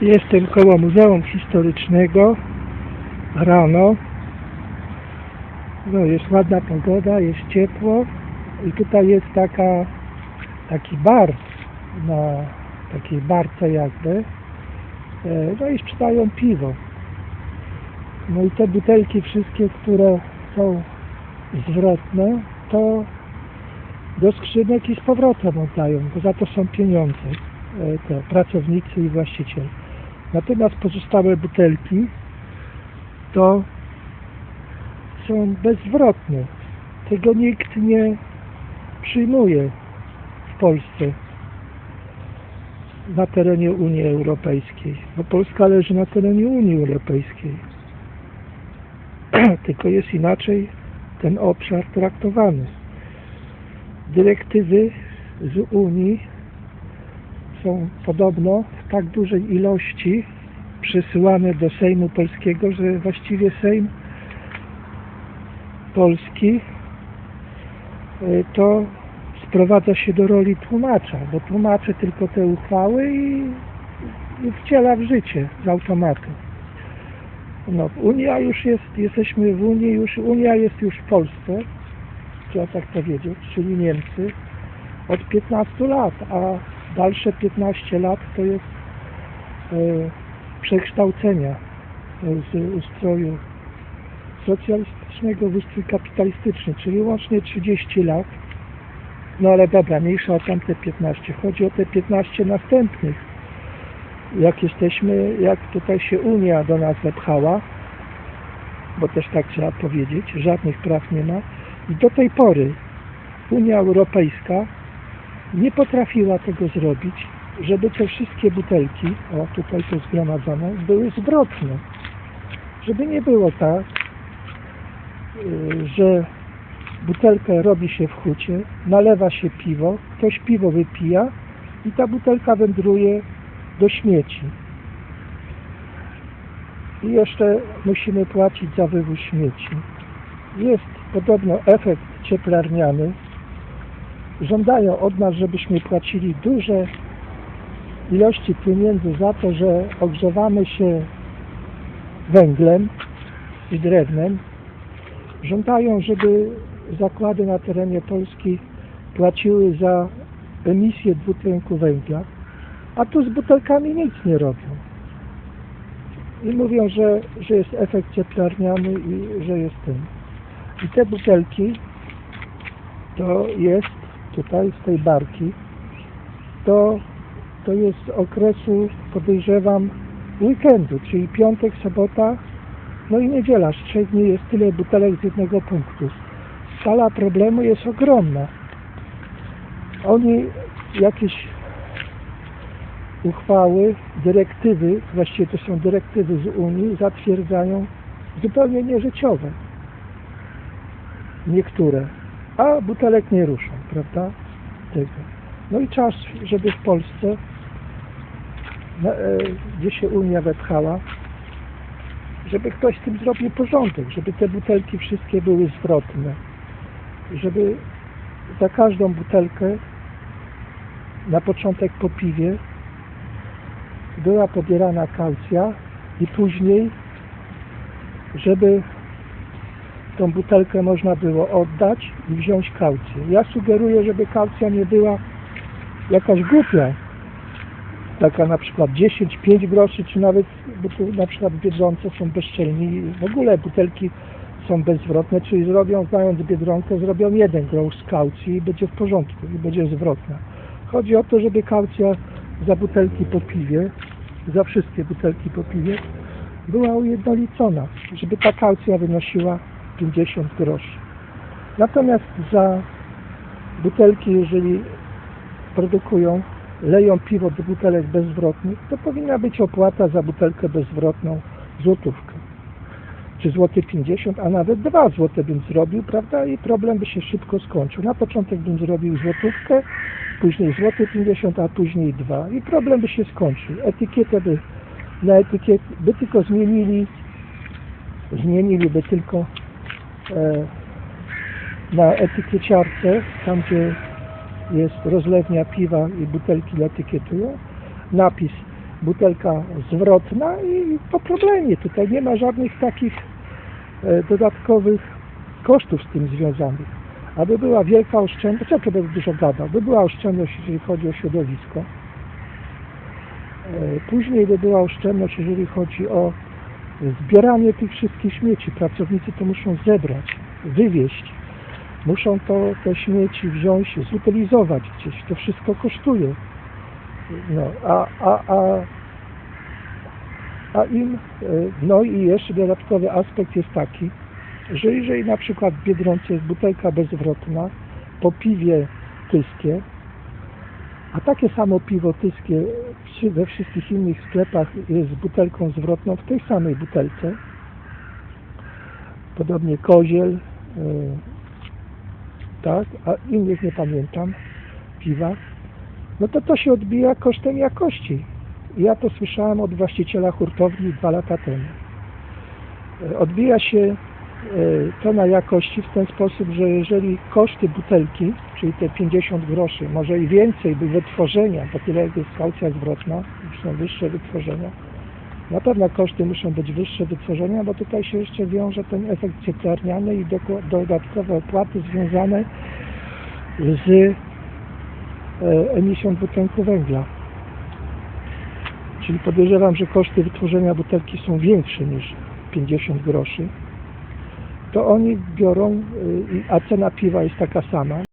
Jestem koło Muzeum Historycznego. Rano. No, jest ładna pogoda, jest ciepło. I tutaj jest taka, taki bar na takiej barce jakby. E, No i sprzedają piwo. No i te butelki wszystkie, które są zwrotne, to do skrzynek i z powrotem oddają, bo za to są pieniądze e, te pracownicy i właściciel. Natomiast pozostałe butelki to są bezzwrotne. Tego nikt nie przyjmuje w Polsce na terenie Unii Europejskiej, bo Polska leży na terenie Unii Europejskiej. Tylko jest inaczej ten obszar traktowany. Dyrektywy z Unii są podobno tak dużej ilości przesyłane do Sejmu Polskiego, że właściwie Sejm Polski y, to sprowadza się do roli tłumacza, bo tłumaczy tylko te uchwały i, i wciela w życie z automatu. No, Unia już jest, jesteśmy w Unii, już Unia jest już w Polsce, trzeba tak powiedzieć, czyli Niemcy, od 15 lat, a dalsze 15 lat to jest e, przekształcenia e, z ustroju socjalistycznego w ustrój kapitalistyczny, czyli łącznie 30 lat. No ale dobra, mniejsza o tamte 15. Chodzi o te 15 następnych. Jak jesteśmy, jak tutaj się Unia do nas wepchała, bo też tak trzeba powiedzieć, żadnych praw nie ma. I do tej pory Unia Europejska nie potrafiła tego zrobić, żeby te wszystkie butelki, o tutaj to zgromadzone, były zwrotne. Żeby nie było tak, y, że butelkę robi się w hucie, nalewa się piwo, ktoś piwo wypija i ta butelka wędruje do śmieci. I jeszcze musimy płacić za wywóz śmieci. Jest podobno efekt cieplarniany. Żądają od nas, żebyśmy płacili duże ilości pieniędzy za to, że ogrzewamy się węglem i drewnem. Żądają, żeby zakłady na terenie Polski płaciły za emisję dwutlenku węgla, a tu z butelkami nic nie robią. I mówią, że, że jest efekt cieplarniany i że jest ten. I te butelki to jest tutaj z tej barki, to, to jest okresu, podejrzewam, weekendu, czyli piątek, sobota, no i niedziela. Z trzech dni jest tyle butelek z jednego punktu. Skala problemu jest ogromna. Oni jakieś uchwały, dyrektywy, właściwie to są dyrektywy z Unii, zatwierdzają zupełnie nieżyciowe. Niektóre. A butelek nie ruszą, prawda? Tego. No i czas, żeby w Polsce, gdzie się Unia wepchała, żeby ktoś z tym zrobił porządek, żeby te butelki wszystkie były zwrotne, żeby za każdą butelkę na początek po piwie była pobierana kaucja i później, żeby tą butelkę można było oddać i wziąć kaucję. Ja sugeruję, żeby kaucja nie była jakaś głupia, taka na przykład 10-5 groszy, czy nawet, bo tu na przykład Biedronce są bezczelni, w ogóle butelki są bezzwrotne, czyli zrobią, znając Biedronkę, zrobią jeden grosz z kaucji i będzie w porządku, i będzie zwrotna. Chodzi o to, żeby kaucja za butelki po piwie, za wszystkie butelki po piwie, była ujednolicona, żeby ta kaucja wynosiła 50 groszy. Natomiast za butelki, jeżeli produkują, leją piwo do butelek bezzwrotnych, to powinna być opłata za butelkę bezzwrotną złotówkę. Czy złoty 50, a nawet 2 złote bym zrobił, prawda? I problem by się szybko skończył. Na początek bym zrobił złotówkę, później złoty 50, a później 2 i problem by się skończył. Etykietę by na etykiet by tylko zmienili, zmieniliby tylko e, na etykieciarce, tam gdzie jest rozlewnia piwa i butelki etykietują, napis butelka zwrotna i po problemie. Tutaj nie ma żadnych takich e, dodatkowych kosztów z tym związanych. Aby była wielka oszczędność, co to będę dużo gadał, by była oszczędność, jeżeli chodzi o środowisko. E, Później by była oszczędność, jeżeli chodzi o zbieranie tych wszystkich śmieci. Pracownicy to muszą zebrać, wywieźć. Muszą to, te śmieci wziąć, zutylizować gdzieś. To wszystko kosztuje. No, a, a, a, a im, e, no i jeszcze dodatkowy aspekt jest taki, że jeżeli na przykład w Biedronce jest butelka bezwrotna po piwie tyskie, a takie samo piwo tyskie we wszystkich innych sklepach jest z butelką zwrotną w tej samej butelce, podobnie koziel, e, tak, a innych nie pamiętam, piwa, no to to się odbija kosztem jakości. Ja to słyszałem od właściciela hurtowni dwa lata temu. E, Odbija się e, to na jakości w ten sposób, że jeżeli koszty butelki, czyli te 50 groszy, może i więcej by wytworzenia, bo tyle jest kaucja zwrotna, już są wyższe wytworzenia, na pewno koszty muszą być wyższe wytworzenia, bo tutaj się jeszcze wiąże ten efekt cieplarniany i dodatkowe opłaty związane z e, emisją dwutlenku węgla. Czyli podejrzewam, że koszty wytworzenia butelki są większe niż 50 groszy. To oni biorą, i- a cena piwa jest taka sama,